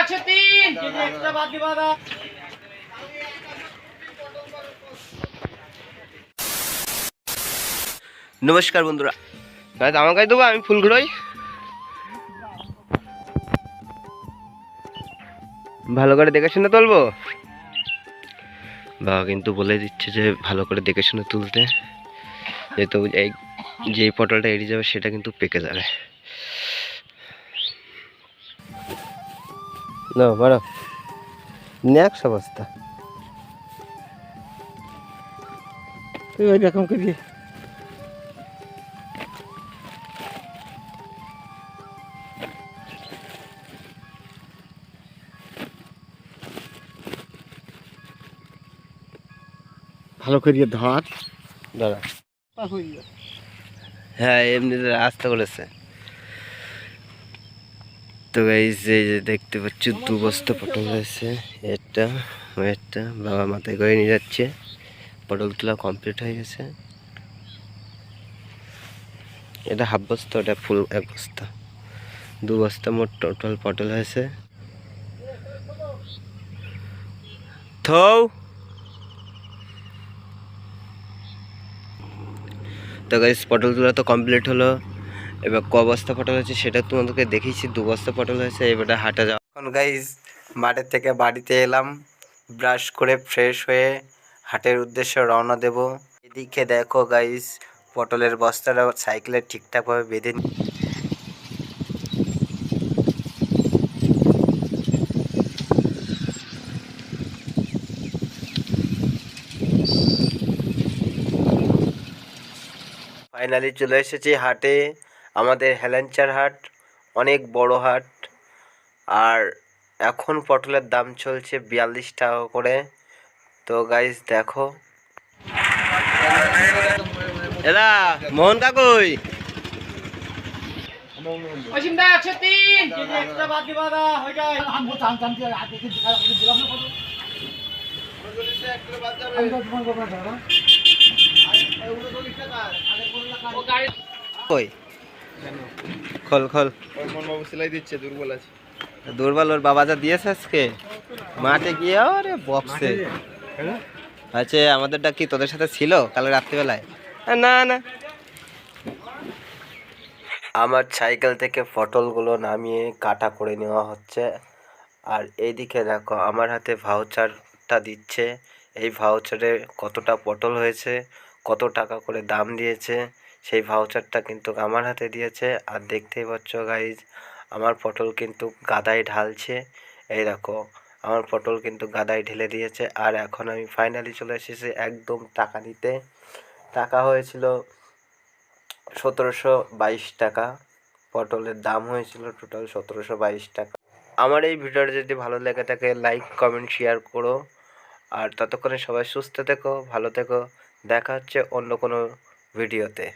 একশো তিন। এক্সট্রা বাদ দিবা দা নমস্কার বন্ধুরা। গাইজ আমার কাছে দেবো আমি ফুল ঘুরোই ভালো করে দেখে শুনে তুলবো? বাবা কিন্তু বলে দিচ্ছে যে ভালো করে দেখে শুনে তুলতে। যেহেতু এই যে পটলটা এড়িয়ে যাবে সেটা কিন্তু পেকে যাবে। না বড়। নেক্সট অবস্থা তুই ওই রকম করি ভালো করিয়ে ধর। দাঁড়া। হ্যাঁ এমনিতে রাস্তা করেছে। তো এই যে দেখতে পাচ্ছি দু বস্তা পটল এটা ও একটা, বাবা মাথায় করে নিয়ে যাচ্ছে। পটল তোলা কমপ্লিট হয়ে গেছে। এটা হাফ বস্তা, ওটা ফুল এক বস্তা। দু বস্তা মোট টোটাল পটল হয়েছে। থৌ! তো গাইস পটল তোলা তো কমপ্লিট হলো। এবার ক বস্তা পটল হয়েছে সেটা তোমাদেরকে দেখিয়েছি, দু বস্তা পটল হয়েছে, এবারে হাঁটা যাওয়া এখন গাইস মাঠের থেকে বাড়িতে এলাম ব্রাশ করে ফ্রেশ হয়ে হাটের উদ্দেশ্যে রওনা দেব। এদিকে দেখো গাইস পটলের বস্তাটা সাইকেলে ঠিকঠাকভাবে বেঁধে নি- ফাইনালি চলে এসেছি হাটে। আমাদের হেলেঞ্চার হাট অনেক বড় হাট আর এখন পটলের দাম চলছে বিয়াল্লিশ টাকা করে। তো গাইস দেখো। এদা মোহন কাকুই। হয়ে ধরো কই? খোল খোল। মনবাবু সেলাই দিচ্ছে দুর্বল আছে। দুর্বল ওর বাবা যা দিয়েছে আজকে? মাঠে গিয়ে আরে বক্সে। আচ্ছা আমাদেরটা কি তোদের সাথে ছিল কাল রাত্রিবেলায়? না না। আমার সাইকেল থেকে পটলগুলো নামিয়ে কাটা করে নেওয়া হচ্ছে। আর এইদিকে দেখো আমার হাতে ভাউচারটা দিচ্ছে। এই ভাউচারে কতটা পটল হয়েছে কত টাকা করে দাম দিয়েছে। সেই ভাউচারটা কিন্তু আমার হাতে দিয়েছে। আর দেখতেই পাচ্ছ গাইজ আমার পটল কিন্তু গাদায় ঢালছে। এই দেখো, আমার পটল কিন্তু গাদায় ঢেলে দিয়েছে। আর এখন আমি ফাইনালি চলে এসেছি একদম টাকা নিতে। টাকা হয়েছিল সতেরোশো বাইশ টাকা। পটলের দাম হয়েছিল টোটাল সতেরোশো বাইশ টাকা। আমার এই ভিডিওটা যদি ভালো লেগে থাকে লাইক কমেন্ট শেয়ার করো। আর ততক্ষণে সবাই সুস্থ থেকো, ভালো থেকো। দেখা হচ্ছে অন্য কোনো ভিডিওতে